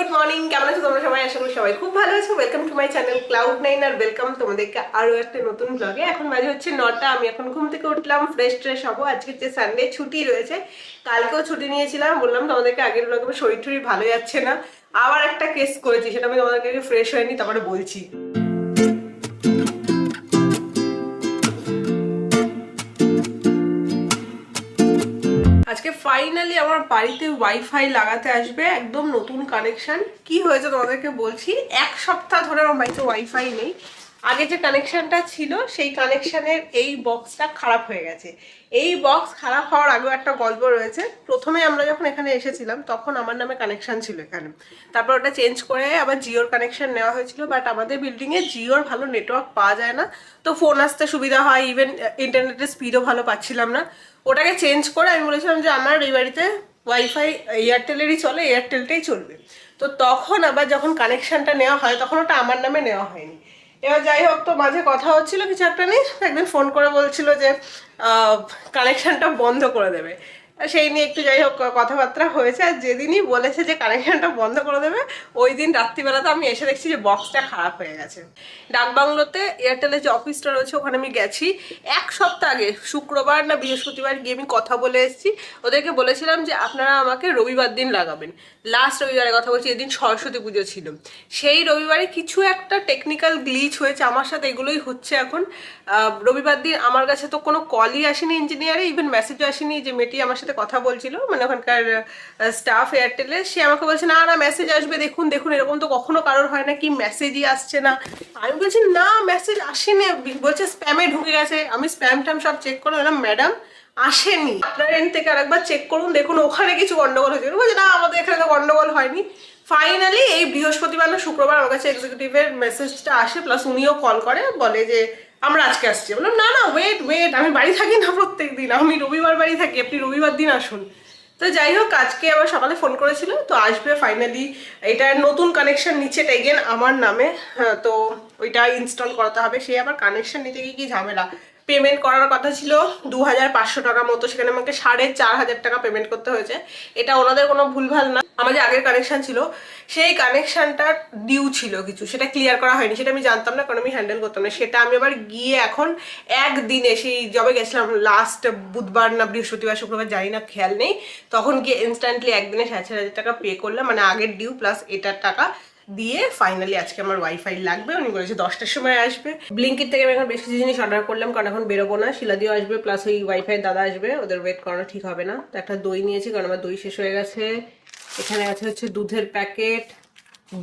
Good morning, কেমন আছো তোমরা সবাই? করি সবাই খুব ভালো আছো। Welcome to my channel cloud nine R welcome তোমাদেরকে আরও একটা নতুন ব্লগে এখন বাজে হচ্ছে নটা, আমি এখন ঘুম থেকে উঠলাম ফ্রেশ ট্রেশ হব। আজকে যে সানডে ছুটি রয়েছে, কালকেও ছুটি নিয়েছিলাম। বললাম তোমাদেরকে আগের ব্লগে শরীর টরীর ভালো যাচ্ছে না। আবার একটা কেস করেছি, সেটা আমি তোমাদেরকে ফ্রেশ হয়নি, তারপরে বলছি। আজকে ফাইনালি আমার বাড়িতে ওয়াইফাই লাগাতে আসবে, একদম নতুন কানেকশন কি হয়েছে তোমাদেরকে বলছি? এক সপ্তাহ ধরে আমার বাড়িতে ওয়াইফাই নেই। আগে যে কানেকশানটা ছিল, সেই কানেকশানের এই বক্সটা খারাপ হয়ে গেছে। এই বক্স খারাপ হওয়ার আগেও একটা গল্প রয়েছে। প্রথমে আমরা যখন এখানে এসেছিলাম, তখন আমার নামে কানেকশান ছিল এখানে। তারপর ওটা চেঞ্জ করে আবার জিওর কানেকশান নেওয়া হয়েছিল বাট আমাদের বিল্ডিংয়ে জিওর ভালো নেটওয়ার্ক পাওয়া যায় না। তো ফোন আসতে সুবিধা হয় ইভেন ইন্টারনেটের স্পিডও ভালো পাচ্ছিলাম না। ওটাকে চেঞ্জ করে আমি বলেছিলাম যে, আমার এই বাড়িতে ওয়াইফাই এয়ারটেলেরই চলে এয়ারটেলটাই চলবে। তো তখন আবার যখন কানেকশানটা নেওয়া হয়, তখন ওটা আমার নামে নেওয়া হয়নি। এবার যাই হোক, তো মাঝে কথা হচ্ছিল কিছু একটা নিয়ে, একদিন ফোন করে বলছিল যে কানেকশানটা বন্ধ করে দেবে। সেই নিয়ে একটু যাই হোক, কথাবার্তা হয়েছে। আর যেদিনই বলেছে যে কানেকশনটা বন্ধ করে দেবে, ওই দিন রাত্রিবেলাতে আমি এসে দেখছি যে বক্সটা খারাপ হয়ে গেছে। ডাকবাংলোতে এয়ারটেলের যে অফিসটা রয়েছে, ওখানে আমি গেছি। এক সপ্তাহ আগে, শুক্রবার না বৃহস্পতিবার গিয়ে আমি কথা বলে এসেছি। ওদেরকে বলেছিলাম যে, আপনারা আমাকে রবিবার দিন লাগাবেন। লাস্ট রবিবারে কথা বলছি, এদিন সরস্বতী পুজো ছিল। সেই রবিবারে কিছু একটা টেকনিক্যাল গ্লিচ হয়েছে আমার সাথে, এগুলোই হচ্ছে এখন। রবিবার দিন আমার কাছে তো কোনো কলই আসেনি ইঞ্জিনিয়ারে ইভেন মেসেজও আসেনি যে, মেয়েটি আমার সাথে কথা বলছিল মানে ওখানকার স্টাফ এয়ারটেলে সে আমাকে বলছে, না না মেসেজ আসবে, দেখুন দেখুন, এরকম তো কখনো কারোর হয় না, কি মেসেজই আসছে না। আমি বলছি, না মেসেজ আসেনি। বলছে স্প্যামে ঢুকে গেছে। আমি স্প্যাম ট্যাম সব চেক করে বললাম ম্যাডাম আসেনি। আপনার এন্ড থেকে আরেকবার চেক করুন, দেখুন, ওখানে কিছু গন্ডগোল হয়েছে। বলছে, না, আমাদের এখানে তো গন্ডগোল হয়নি। ফাইনালি এই বৃহস্পতিবার না, শুক্রবার আমার কাছে এক্সিকিউটিভের মেসেজটা আসে প্লাস উনিও কল করে, বলে যে আমরা আজকে আসছি। বললাম না না ওয়েট ওয়েট আমি বাড়ি থাকি না প্রত্যেক দিন। আমি রবিবার বাড়ি থাকি আপনি রবিবার দিন আসুন। তো যাই হোক আজকে আবার সকালে ফোন করেছিল তো আসবে ফাইনালি এটা নতুন কানেকশন নিচ্ছে এগেন আমার নামে। হ্যাঁ, তো ওইটা ইনস্টল করাতে হবে। সে আবার কানেকশন নিতে গিয়ে কি ঝামেলা? পেমেন্ট করার কথা ছিল দু হাজার পাঁচশো টাকা মতো। সেখানে আমাকে সাড়ে চার হাজার টাকা পেমেন্ট করতে হয়েছে। এটা ওনাদের কোনো ভুলভাল না। আমার যে আগের কানেকশন ছিল, সেই কানেকশনটা ডিউ ছিল কিছু। সেটা ক্লিয়ার করা হয়নি। সেটা আমি জানতাম না, কারণ আমি হ্যান্ডেল করতাম না। সেটা আমি আবার গিয়ে এখন একদিনে, সেই জবে গেছিলাম লাস্ট বুধবার না বৃহস্পতিবার, শুক্রবার, জানি না, খেয়াল নেই। তখন গিয়ে ইনস্ট্যান্টলি একদিনে সাড়ে চার হাজার টাকা পে করলাম। মানে আগের ডিউ প্লাস এটার টাকা দিয়ে ফাইনালি আজকে আমার ওয়াইফাই লাগবে। উনি বলেছে দশটার সময় আসবে। ব্লিঙ্কিট থেকে আমি এখন বেশ কিছু জিনিস অর্ডার করলাম, কারণ এখন বেরোবো না। শিলাদিও আসবে প্লাস ওই ওয়াইফাই দাদা আসবে। ওদের ওয়েট করানো ঠিক হবে না। তো একটা দই নিয়েছি, কারণ আমার দই শেষ হয়ে গেছে। এখানে আছে হচ্ছে দুধের প্যাকেট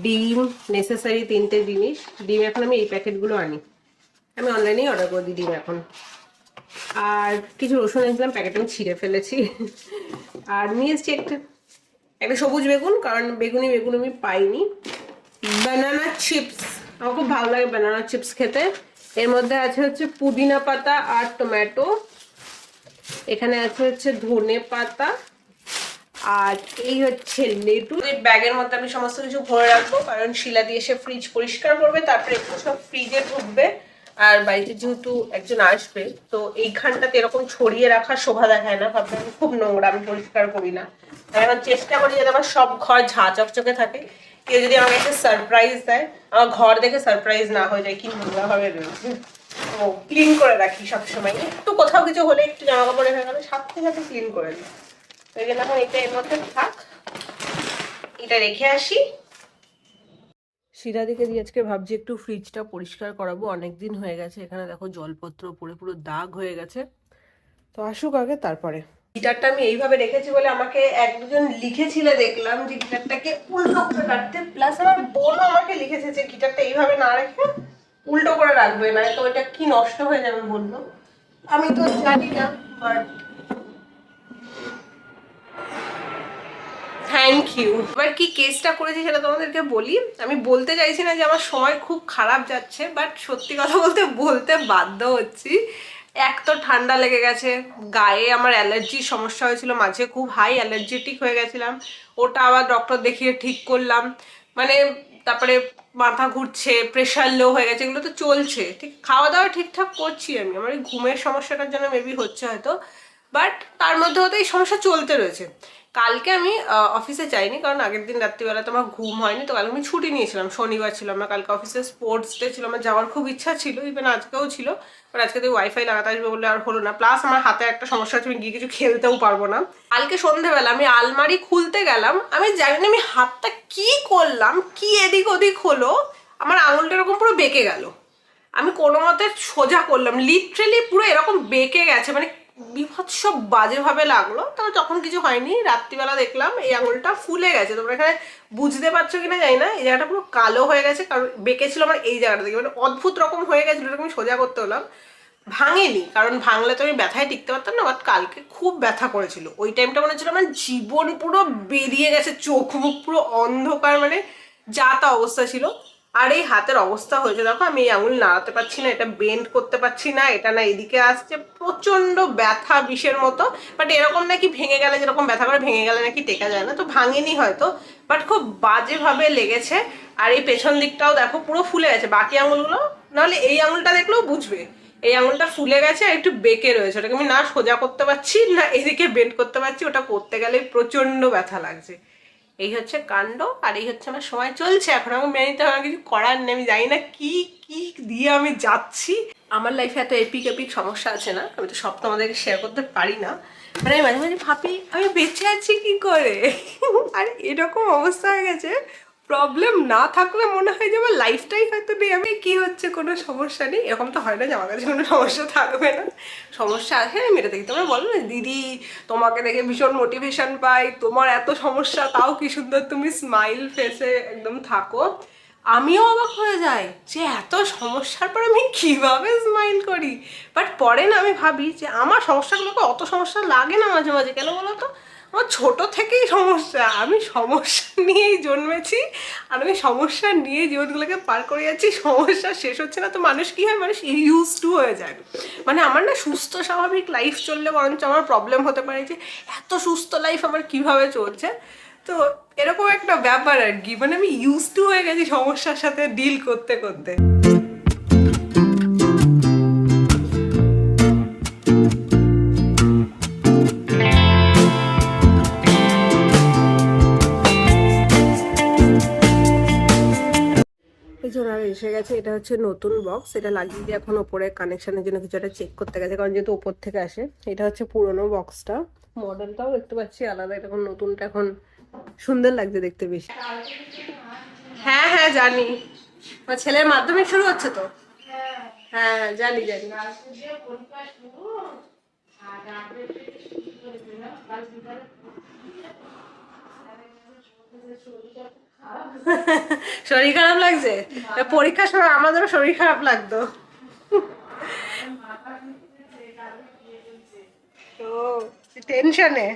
ডিম নেসেসারি তিনটে জিনিস। ডিম এখন আমি এই প্যাকেটগুলো আনি। আমি অনলাইনেই অর্ডার করে দিই ডিম এখন। আর কিছু রসুন এনেছিলাম প্যাকেট আমি ছিঁড়ে ফেলেছি। আর নিয়ে এসছি একটা একটা সবুজ বেগুন, কারণ বেগুনি বেগুন আমি পাইনি। ব্যানানা চিপস আমার খুব ভালো লাগে ব্যানানা চিপস খেতে। এর মধ্যে আছে হচ্ছে পুদিনা পাতা আর টমেটো এখানে আছে হচ্ছে ধনে পাতা। আর এই হচ্ছে লেটু। এই ব্যাগের মধ্যে আমি সমস্ত কিছু ভরে রাখব, কারণ শিলা দিয়ে এসে ফ্রিজ পরিষ্কার করবে, তারপরে একটু সব ফ্রিজে ঢুকবে। আর বাড়িতে যেহেতু একজন আসবে, তো এইখানটাতে এরকম ছড়িয়ে রাখার শোভা দেখায় না। ভাবলাম খুব নোংরা, আমি পরিষ্কার করি না। এখন চেষ্টা করি যাতে আমার সব ঘর ঝাঁ চকচকে থাকে। কেউ যদি আমাকে একটা সারপ্রাইজ দেয়, আমার ঘর দেখে সারপ্রাইজ না হয়ে যায়, কি ভাবে রয়েছে। ও ক্লিন করে রাখি সবসময়। একটু কোথাও কিছু হলে একটু জামা কাপড় রেখে গেলে সাথে সাথে ক্লিন করে দিই। এই জন্য এখন এটা এর মধ্যে থাক। এটা রেখে আসি। শিরাদিকে দিয়ে আজকে ভাবছি একটু ফ্রিজটা পরিষ্কার করাবো। অনেক দিন হয়ে গেছে, এখানে দেখো জলপত্র পড়ে পুরো দাগ হয়ে গেছে। তো আসুক আগে তারপরে। গিটারটা আমি এইভাবে রেখেছি বলে আমাকে এক দুজন লিখেছিল দেখলাম যে গিটারটাকে উল্টো করে রাখতে প্লাস আমার বোনও আমাকে লিখেছে যে গিটারটা এইভাবে না রেখে উল্টো করে রাখবে না তো এটা কি নষ্ট হয়ে যাবে বলল। আমি তো জানি না বাট থ্যাংক ইউ এবার কি কেসটা করেছি সেটা তোমাদেরকে বলি। আমি বলতে চাইছি না যে আমার সময় খুব খারাপ যাচ্ছে বাট সত্যি কথা বলতে বলতে বাধ্য হচ্ছি। এক তো ঠান্ডা লেগে গেছে, গায়ে আমার অ্যালার্জির সমস্যা হয়েছিল, মাঝে খুব হাই অ্যালার্জেটিক হয়ে গেছিলাম, ওটা আবার ডক্টর দেখিয়ে ঠিক করলাম মানে তারপরে মাথা ঘুরছে প্রেশার লো হয়ে গেছে, এগুলো তো চলছে, ঠিক খাওয়া দাওয়া ঠিকঠাক করছি আমি, আমার এই ঘুমের সমস্যাটার জন্য মেবি হচ্ছে হয়তো বাট তার মধ্যে হয়তো এই সমস্যা চলতে রয়েছে। কালকে আমি অফিসে যাইনি, কারণ আগের দিন রাত্রিবেলা তো আমার ঘুম হয়নি, তো কালকে আমি ছুটি নিয়েছিলাম। শনিবার ছিল, আমার কালকে অফিসে স্পোর্টস ডে ছিল, আমার যাওয়ার খুব ইচ্ছা ছিল ইভেন আজকেও ছিল বাট আজকে তো ওয়াইফাই লাগাতে আসবে বলে আর হলো না। প্লাস আমার হাতে একটা সমস্যা আছে আমি গিয়ে কিছু খেলতেও পারব না। কালকে সন্ধেবেলা আমি আলমারি খুলতে গেলাম, আমি জানি না আমি হাতটা কি করলাম, কি এদিক ওদিক হলো, আমার আঙুলটা এরকম পুরো বেঁকে গেল। আমি কোনো মতে সোজা করলাম লিটারেলি পুরো এরকম বেঁকে গেছে মানে বিভৎস বাজেভাবে লাগল। তো তখন কিছু হয়নি। রাত্রিবেলা দেখলাম এই আঙুলটা ফুলে গেছে। তোমরা এখানে বুঝতে পারছ কিনা জানি না। এই জায়গাটা পুরো কালো হয়ে গেছে, কারণ বেঁকেছিল আমার এই জায়গাটা থেকে। মানে অদ্ভুত রকম হয়ে গেছিল এরকম সোজা করতে হলাম। ভাঙেনি, কারণ ভাঙলে তো আমি ব্যথায় টিকতে পারতাম না বাট কালকে খুব ব্যথা করেছিল। ওই টাইমটা মনে হচ্ছিল আমার জীবন পুরো বেরিয়ে গেছে, চোখ মুখ পুরো অন্ধকার মানে যা তা অবস্থা ছিল। আর এই হাতের অবস্থা হয়েছে। দেখো, আমি এই আঙুল নাড়াতে পারছি না, এটা বেন্ড করতে পারছি না, এটা না এদিকে আসছে। প্রচণ্ড ব্যথা বিষের মতো। বাট এরকম নাকি ভেঙে গেলে, যেরকম ব্যথা করে ভেঙে গেলে নাকি টেকা যায় না। তো ভাঙেনি হয়তো বাট খুব বাজেভাবে লেগেছে। আর এই পেছন দিকটাও দেখো, পুরো ফুলে গেছে। বাকি আঙুলগুলো, নাহলে এই আঙুলটা দেখলেও বুঝবে। এই আঙুলটা ফুলে গেছে আর একটু বেঁকে রয়েছে। ওটাকে আমি না সোজা করতে পারছি, না এদিকে বেন্ড করতে পারছি। ওটা করতে গেলে প্রচণ্ড ব্যথা লাগছে। এই হচ্ছে কাণ্ড আর এই হচ্ছে আমার সময় চলছে। এখন আমার মেনে নিতে আমার কিছু করার নেই, আমি জানি না কি কি দিয়ে আমি যাচ্ছি। আমার লাইফে এত এপিক এপিক সমস্যা আছে না, আমি তো সব তো আমাদেরকে শেয়ার করতে পারি না। মানে আমি মাঝে মাঝে ভাবি, আমি বেঁচে আছি কি করে? আর এরকম অবস্থা হয়ে গেছে প্রবলেম না থাকলে মনে হয় যে আমার লাইফটাই হয়তো নেই। আমি কি হচ্ছে, কোনো সমস্যা নেই? এরকম তো হয় না যে আমার কাছে কোনো সমস্যা থাকবে না। সমস্যা আছে, আমি মেরে দেখি। তোমরা বলো না, দিদি তোমাকে দেখে ভীষণ মোটিভেশন পাই তোমার এত সমস্যা, তাও কি সুন্দর তুমি স্মাইল ফেসে একদম থাকো। আমিও অবাক হয়ে যাই যে এত সমস্যার পর আমি কীভাবে স্মাইল করি? বাট পরে না আমি ভাবি যে আমার সমস্যাগুলোকে অত সমস্যা লাগে না মাঝে মাঝে, কেন বলো তো? আমার ছোট থেকেই সমস্যা। আমি সমস্যা নিয়েই জন্মেছি আর আমি সমস্যা নিয়ে জীবনগুলোকে পার করে যাচ্ছি। সমস্যা শেষ হচ্ছে না তো মানুষ কি হয়? মানুষ ইউজ টু হয়ে যায়। মানে আমার না সুস্থ স্বাভাবিক লাইফ চললে বরঞ্চ আমার প্রবলেম হতে পারে যে এত সুস্থ লাইফ আমার কীভাবে চলছে? তো এরকম একটা ব্যাপার আর কি। মানে আমি ইউজ টু হয়ে গেছি সমস্যার সাথে ডিল করতে করতে। এসে গেছে, এটা হচ্ছে নতুন বক্স এটা লাগিয়ে দিয়ে এখন ওপরে কানেকশানের জন্য কিছু একটা চেক করতে গেছে, কারণ যেহেতু ওপর থেকে আসে, এটা হচ্ছে পুরোনো বক্সটা মডেলটাও দেখতে পাচ্ছি, আলাদা, এটা এখন নতুনটা এখন সুন্দর লাগছে দেখতে বেশি। হ্যাঁ হ্যাঁ জানি। ছেলের মাধ্যমে শুরু হচ্ছে তো? হ্যাঁ হ্যাঁ জানি জানি। শরীর খারাপ লাগছে? পরীক্ষার সময় আমাদেরও শরীর খারাপ লাগতো। তো টেনশনে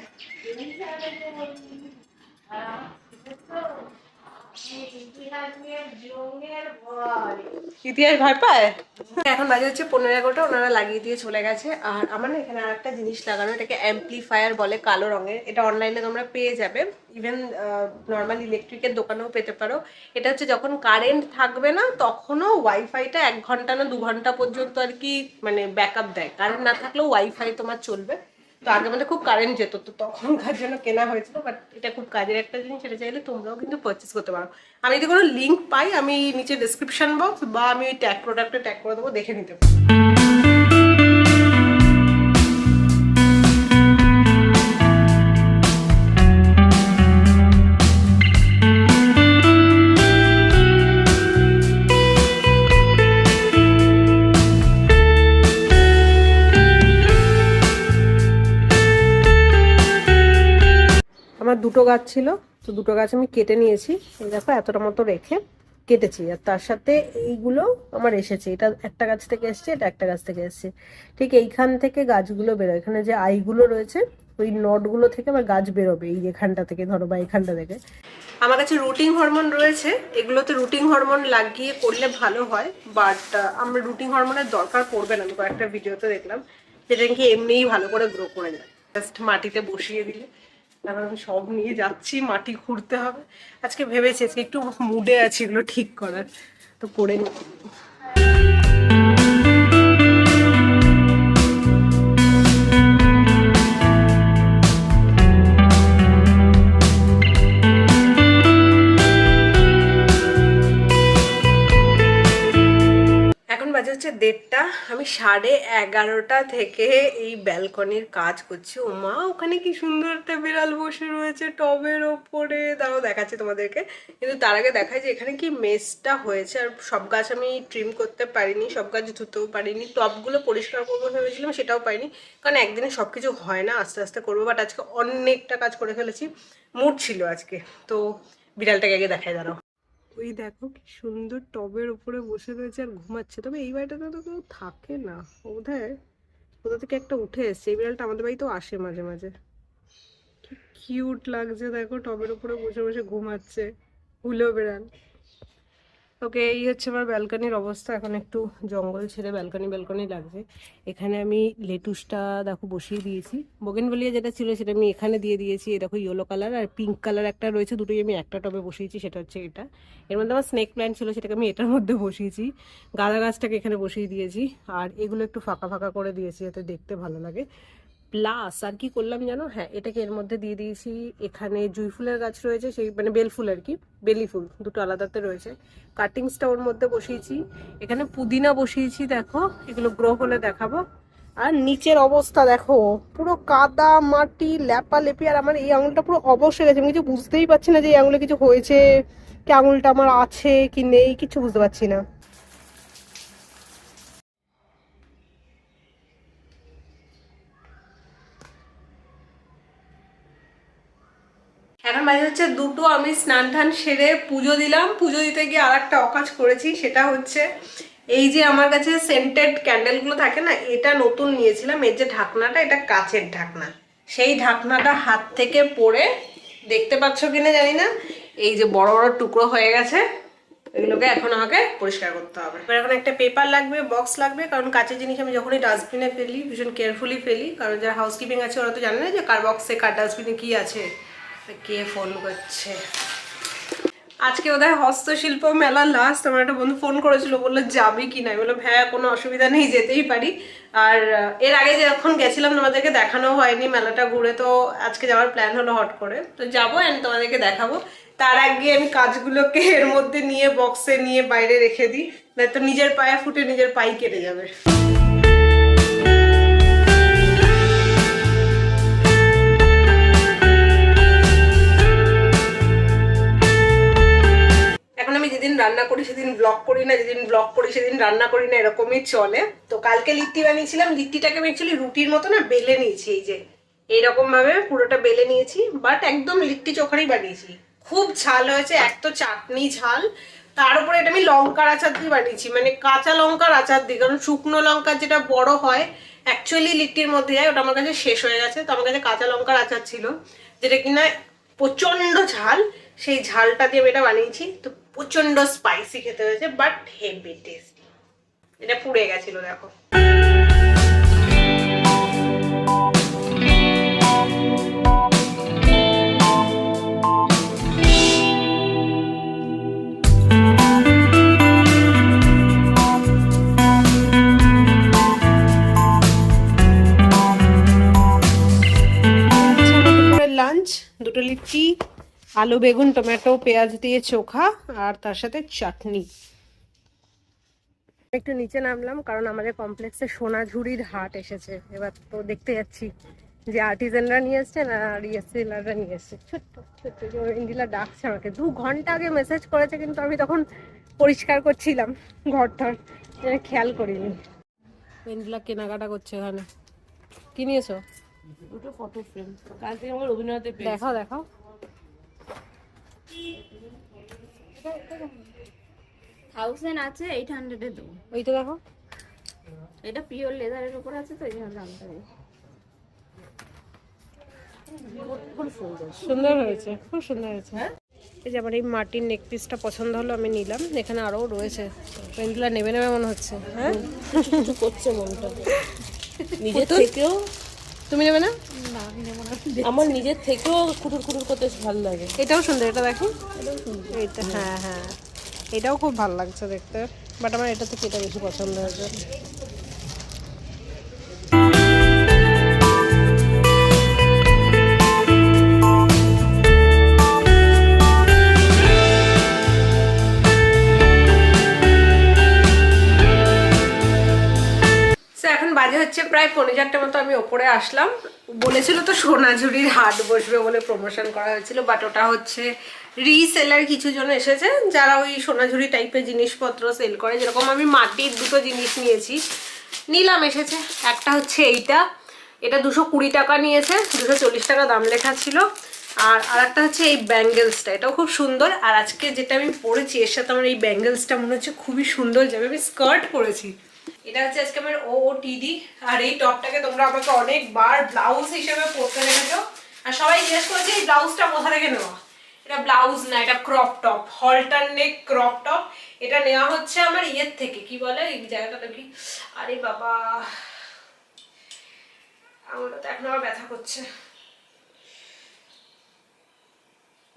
ইতিহাস ভয় পায়? এখন বাজে হচ্ছে পনেরো এগারোটা, ওনারা লাগিয়ে দিয়ে চলে গেছে। আর আমার না এখানে আর একটা জিনিস লাগানো, এটাকে অ্যাম্পলিফায়ার বলে, কালো রঙের। এটা অনলাইনে তোমরা পেয়ে যাবে। ইভেন নর্মাল ইলেকট্রিকের দোকানেও পেতে পারো। এটা হচ্ছে যখন কারেন্ট থাকবে না, তখনও ওয়াইফাইটা এক ঘণ্টা না দু ঘণ্টা পর্যন্ত আর কি মানে ব্যাকআপ দেয়। কারেন্ট না থাকলেও ওয়াইফাই তোমার চলবে। তো আগে আমাদের খুব কারেন্ট যেত, তো তখনকার জন্য কেনা হয়েছিল বাট এটা খুব কাজের একটা জিনিস, সেটা চাইলে তোমরাও কিন্তু পারচেস করতে পারো। আমি যদি কোনো লিঙ্ক পাই, আমি নিচে ডিসক্রিপশন বক্স বা আমি ওই ট্যাগ প্রোডাক্টে ট্যাগ করে দেবো, দেখে নিতে পারো। গাছ ছিল, তো দুটো গাছ আমি কেটে নিয়েছি। এই দেখো, এতটা মতো রেখে কেটেছি। আর তার সাথে এইগুলো আমার এসেছে। এটা একটা গাছ থেকে এসছে, এটা একটা গাছ থেকে এসছে। ঠিক এইখান থেকে গাছগুলো বেরোয়। এখানে যে আইগুলো রয়েছে, ওই নটগুলো থেকে আমার গাছ বেরোবে এই এখানটা থেকে, ধরো বা এখানটা থেকে। আমার কাছে রুটিং হরমোন রয়েছে। এগুলোতে রুটিং হরমোন লাগিয়ে করলে ভালো হয়, বাট আমরা রুটিং হরমোনের দরকার পড়বে না। আমি কয়েকটা ভিডিওতে দেখলাম, যেটা নাকি এমনিই ভালো করে গ্রো করে যায়। জাস্ট মাটিতে বসিয়ে দিলে। তারপর আমি সব নিয়ে যাচ্ছি, মাটি খুঁড়তে হবে। আজকে ভেবেছি, আজকে একটু মুডে আছি, এগুলো ঠিক করার। তো করে নি দেড়টা, আমি সাড়ে এগারোটা থেকে এই ব্যালকনির কাজ করছি। ও মা, ওখানে কি সুন্দর একটা বিড়াল বসে রয়েছে টবের ওপরে? দাঁড়াও, দেখাচ্ছি তোমাদেরকে। কিন্তু তার আগে দেখায় যে এখানে কি মেসটা হয়েছে, আর সব গাছ আমি ট্রিম করতে পারিনি, সব গাছ ধুতেও পারিনি, টবগুলো পরিষ্কার করব ভেবেছিলাম, সেটাও পাইনি। কারণ একদিনে সব কিছু হয় না, আস্তে আস্তে করব বাট আজকে অনেকটা কাজ করে ফেলেছি। মুড ছিল আজকে, তো বিড়ালটাকে আগে দেখায় দাঁড়াও। ওই দেখো কি সুন্দর টবের উপরে বসে রয়েছে আর ঘুমাচ্ছে। তবে এই বাড়িটাতে তো কেউ থাকে না। বোধ কোথা থেকে একটা উঠে এসছে। এই বিড়ালটা আমাদের বাড়িতেও আসে মাঝে মাঝে। কিউট লাগছে দেখো টবের উপরে বসে বসে ঘুমাচ্ছে। হুলো বিড়াল। ওকে, এই হচ্ছে আমার ব্যালকানির অবস্থা। এখন একটু জঙ্গল ছেড়ে ব্যালকানি ব্যালকানি লাগছে। এখানে আমি লেটুসটা দেখো বসিয়ে দিয়েছি। বগেনভেলিয়া যেটা ছিল সেটা আমি এখানে দিয়ে দিয়েছি। এই দেখো ইয়েলো কালার আর পিঙ্ক কালার একটা রয়েছে। দুটোই আমি একটা টবে বসিয়েছি, সেটা হচ্ছে এটা। এর মধ্যে আমার স্নেক প্ল্যান্ট ছিল, সেটাকে আমি এটার মধ্যে বসিয়েছি। গাঁদা গাছটাকে এখানে বসিয়ে দিয়েছি। আর এগুলো একটু ফাঁকা ফাঁকা করে দিয়েছি, যাতে দেখতে ভালো লাগে। প্লাস আর কি করলাম জানো? হ্যাঁ এটাকে এর মধ্যে দিয়ে দিয়েছি। এখানে জুই ফুলের গাছ রয়েছে, সেই মানে বেল ফুল আর কি, বেলি ফুল, দুটো আলাদাতে রয়েছে। কাটিংসটা ওর মধ্যে বসিয়েছি। এখানে পুদিনা বসিয়েছি, দেখো, এগুলো গ্রো হলে দেখাবো। আর নিচের অবস্থা দেখো, পুরো কাদা, মাটি ল্যাপা লেপি, আর আমার এই আঙুলটা পুরো অবশ্যই গেছে। আমি কিছু বুঝতেই পারছি না যে এই আঙুলে কিছু হয়েছে, কি আঙুলটা আমার আছে কি নেই কিছু বুঝতে পারছি না। এখন বাজে হচ্ছে দুটো আমি স্নান টান সেরে পুজো দিলাম। পুজো দিতে গিয়ে আর একটা অকাজ করেছি, সেটা হচ্ছে এই যে আমার কাছে সেন্টেড ক্যান্ডেলগুলো থাকে না, এটা নতুন নিয়েছিলাম। এর যে ঢাকনাটা, এটা কাচের ঢাকনা। সেই ঢাকনাটা হাত থেকে পড়ে, দেখতে পাচ্ছ কিনা জানি না, এই যে বড় বড় টুকরো হয়ে গেছে, এগুলোকে এখন আমাকে পরিষ্কার করতে হবে। এবার এখন একটা পেপার লাগবে বক্স লাগবে, কারণ কাঁচের জিনিস আমি যখনই ডাস্টবিনে ফেলি, ভীষণ কেয়ারফুলি ফেলি, কারণ যারা হাউসকিপিং আছে, ওরা তো জানে না যে কার বক্সে কার ডাস্টবিনে কি আছে। কে ফোন করছে? আজকে ওদের হস্তশিল্প মেলা লাস্ট আমার একটা বন্ধু ফোন করেছিল, বলল, যাবি কি না? আমি বললাম হ্যাঁ কোনো অসুবিধা নেই, যেতেই পারি। আর এর আগে যখন গেছিলাম, তোমাদেরকে দেখানো হয়নি মেলাটা ঘুরে, তো আজকে যাওয়ার প্ল্যান হলো হট করে। তো যাব অ্যান্ড তোমাদেরকে দেখাবো। তার আগে আমি কাজগুলোকে এর মধ্যে নিয়ে বক্সে নিয়ে বাইরে রেখে দিই, নয়তো নিজের পায়ে ফুটে নিজের পাই কেটে যাবে। যেদিন রান্না করি, সেদিন ব্লগ করি না, যেদিন ব্লগ করি, সেদিন রান্না করি না, এরকমই চলে। তো কালকে লিট্টি বানিয়েছিলাম, লিট্টিটাকে আমি অ্যাকচুয়ালি রুটির মতো না বেলে নিয়েছি, এই যে। এইরকম ভাবে পুরোটা বেলে নিয়েছি বাট একদম লিট্টি চোখারই বানিয়েছি। খুব ঝাল হয়েছে, এক তো চাটনি ঝাল, তার উপরে এটা আমি লঙ্কার আচার দিয়ে বানিয়েছি মানে কাঁচা লঙ্কার আচার দিয়ে, কারণ শুকনো লঙ্কার যেটা বড় হয় অ্যাকচুয়ালি লিট্টির মধ্যে যায়, ওটা আমার কাছে শেষ হয়ে গেছে, তো আমার কাছে কাঁচা লঙ্কার আচার ছিল, যেটা কিনা প্রচণ্ড ঝাল সেই ঝালটা দিয়ে আমি এটা বানিয়েছি। তো প্রচণ্ড স্পাইসি খেতে হয়েছে বাট হেভি টেস্টি এটা পুড়ে গেছিল, দেখো। লাঞ্চ দুটো লিট্টি আলু বেগুন টমেটো পেঁয়াজ দিয়ে চোখা আর তার সাথে চাটনি। একটু নিচে নামলাম কারণ আমাদের কমপ্লেক্সে সোনা সোনাঝুরির হাট এসেছে। এবার তো দেখতে যাচ্ছি যে আর্টিজেনরা নিয়ে এসছেন আর ইয়েসিলাররা নিয়ে এসছে। ছোট্ট ছোট্ট যে ইন্দিলা ডাকছে আমাকে। দু ঘণ্টা আগে মেসেজ করেছে কিন্তু আমি তখন পরিষ্কার করছিলাম ঘরটার। আমি খেয়াল করিনি। ইন্দিলা কেনাকাটা করছে এখানে। কি নিয়েছো? দুটো ফটো ফ্রেম কাল থেকে আমার পেজ দেখাও দেখাও। থাউজেন্ড আছে এইট হান্ড্রেডে দেবো। ওই তো দেখো। এটা পিওর লেদারের উপর আছে তো এই জন্য দামটা সুন্দর হয়েছে খুব সুন্দর হয়েছে। এই যে আমার এই মাটির নেক পিসটা পছন্দ হলো আমি নিলাম। এখানে আরও রয়েছে। পেন্ডুলা নেবে নেবে মনে হচ্ছে হ্যাঁ? করছে মনটা। নিজের থেকেও তুমি নেবে না? আমার নিজের থেকেও খুটুর খুটুর করতে ভালো লাগে। এটাও সুন্দর এটা দেখো। এটা হ্যাঁ হ্যাঁ। এটাও খুব ভালো লাগছে দেখতে। বাট আমার এটা থেকে এটা বেশি পছন্দ হয়েছে। প্রায় পনেরো চারটে মতো আমি ওপরে আসলাম। বলেছিল তো সোনাঝুরির হাট বসবে বলে প্রমোশন করা হয়েছিল বাট ওটা হচ্ছে রিসেলার কিছু জন এসেছে যারা ওই সোনাঝুরি টাইপের জিনিসপত্র সেল করে। যেরকম আমি মাটির দুটো জিনিস নিয়েছি, নিলাম এসেছে। একটা হচ্ছে এইটা, এটা দুশো কুড়ি টাকা নিয়েছে, দুশো চল্লিশ টাকা দাম লেখা ছিল। আর আরেকটা হচ্ছে এই ব্যাঙ্গেলসটা, এটাও খুব সুন্দর। আর আজকে যেটা আমি পরেছি, এর সাথে আমার এই ব্যাঙ্গেলসটা মনে হচ্ছে খুবই সুন্দর যাবে আমি স্কার্ট পরেছি। এটা হচ্ছে আজকে আমার ও টিডি আর এই টপটাকে তোমরা আমাকে অনেকবার ব্লাউজ হিসেবে পরতে দেখেছ। আর সবাই জিজ্ঞেস করেছে, এই ব্লাউজটা কোথা থেকে নেওয়া? এটা ব্লাউজ না, এটা crop top halter neck crop top এটা নেওয়া হচ্ছে আমার ইয়ের থেকে, কি বলে? এই জায়গাটা দেখি। আরে বাবা আমার তো এখন আবার ব্যথা করছে।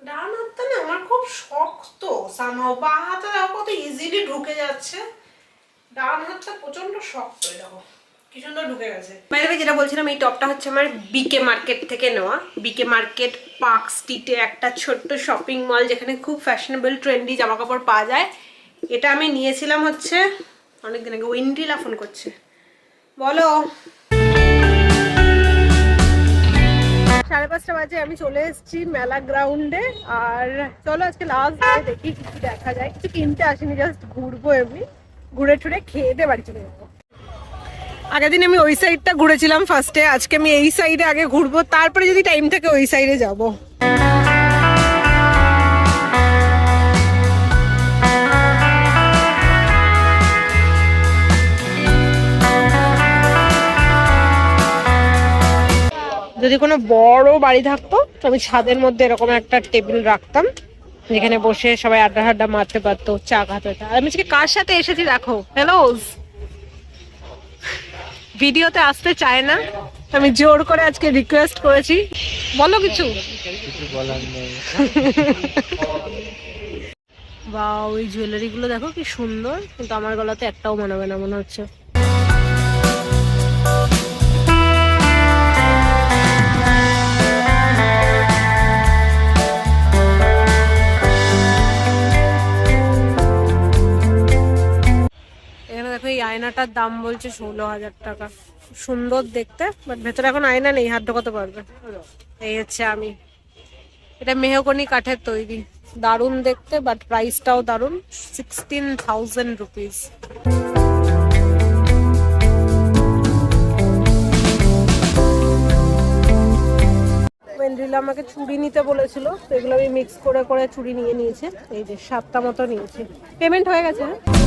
ডান হাতটা না, আমার খুব শক্ত সামহাও বা হাতে দেখো কত ইজিলি ঢুকে যাচ্ছে। ডান হাতটা প্রচণ্ড শক্ত দেখো, কি সুন্দর ঢুকে গেছে। বাইরে যেটা বলছিলাম, এই টপটা হচ্ছে আমার মার্কেট থেকে নেওয়া। মার্কেট পার্ক স্ট্রিটে একটা ছোট্ট শপিং মল যেখানে খুব ট্রেন্ডি জামা কাপড় পাওয়া যায়। এটা আমি নিয়েছিলাম হচ্ছে অনেকদিন আগে উইন্ড্রিলা ফোন করছে। বলো। সাড়ে পাঁচটা বাজে, আমি চলে এসেছি মেলা গ্রাউন্ডে আর চলো আজকে লাস্ট দেখি কিছু দেখা যায়। কিছু কিনতে আসিনি জাস্ট ঘুরবো এমনি। ঘুরে টুরে খেয়ে দিয়ে বাড়ি চলে যাব। আগের দিন আমি ওই সাইডটা ঘুরেছিলাম ফার্স্টে আজকে আমি এই সাইডে আগে ঘুরবো, তারপরে যদি টাইম থাকে ওই সাইডে যাব। যদি কোনো বড় বাড়ি থাকতো, তো আমি ছাদের মধ্যে এরকম একটা টেবিল রাখতাম। যেখানে বসে সবাই আড্ডা হাড্ডা মারতে পারতো, চা খাতে আমি কার সাথে এসেছি দেখো হ্যালো ভিডিওতে আসতে চায় না। আমি জোর করে আজকে রিকোয়েস্ট করেছি। বলো কিছু। বা ওই জুয়েলারি গুলো দেখো কি সুন্দর, কিন্তু আমার গলাতে একটাও মানাবে না, মনে হচ্ছে। দেখো এই আয়নাটার দাম বলছে ষোলো হাজার টাকা। সুন্দর দেখতে বাট ভেতরে এখন আয়না নেই, হাত ঢোকাতে পারবে। এই হচ্ছে আমি। এটা মেহগনি কাঠের তৈরি। দারুণ দেখতে বাট প্রাইসটাও দারুণ। সিক্সটিন থাউজেন্ড রুপিস আমাকে চুড়ি নিতে বলেছিল, তো এগুলো আমি মিক্স করে করে চুড়ি নিয়ে নিয়েছে। এই যে সাতটা মতো নিয়েছে। পেমেন্ট হয়ে গেছে হ্যাঁ?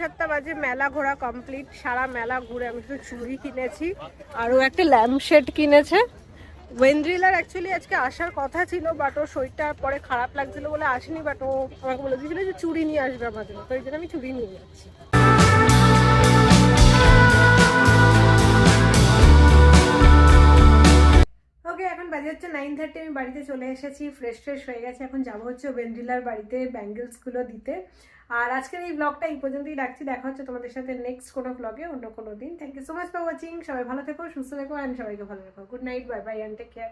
সাতটা বাজে, মেলা ঘোরা কমপ্লিট সারা মেলা ঘুরে আমি শুধু চুড়ি কিনেছি, আরও একটা ল্যাম্প শেড কিনেছে। ওয়েন্দ্রিলার অ্যাকচুয়ালি আজকে আসার কথা ছিল বাট ওর শরীরটা পরে খারাপ লাগছিল বলে আসেনি বাট ও আমাকে বলে দিয়েছিল যে চুড়ি নিয়ে আসবে আমার জন্য, তো এই জন্য আমি চুড়ি নিয়ে যাচ্ছি। ওকে এখন বাজে হচ্ছে নাইন থার্টি আমি বাড়িতে চলে এসেছি ফ্রেশ ফ্রেশ হয়ে গেছে, এখন যাব হচ্ছে বেন্ডিলার বাড়িতে ব্যাঙ্গেলসগুলো দিতে। আর আজকের এই ব্লগটা এই পর্যন্তই রাখছি। দেখা হচ্ছে তোমাদের সাথে নেক্সট কোনো ব্লগে অন্য কোনো দিন। Thank you so much for watching সবাই ভালো থেকো, সুস্থ থেকো অ্যান্ড সবাইকে ভালো রাখো। Good night bye bye and take care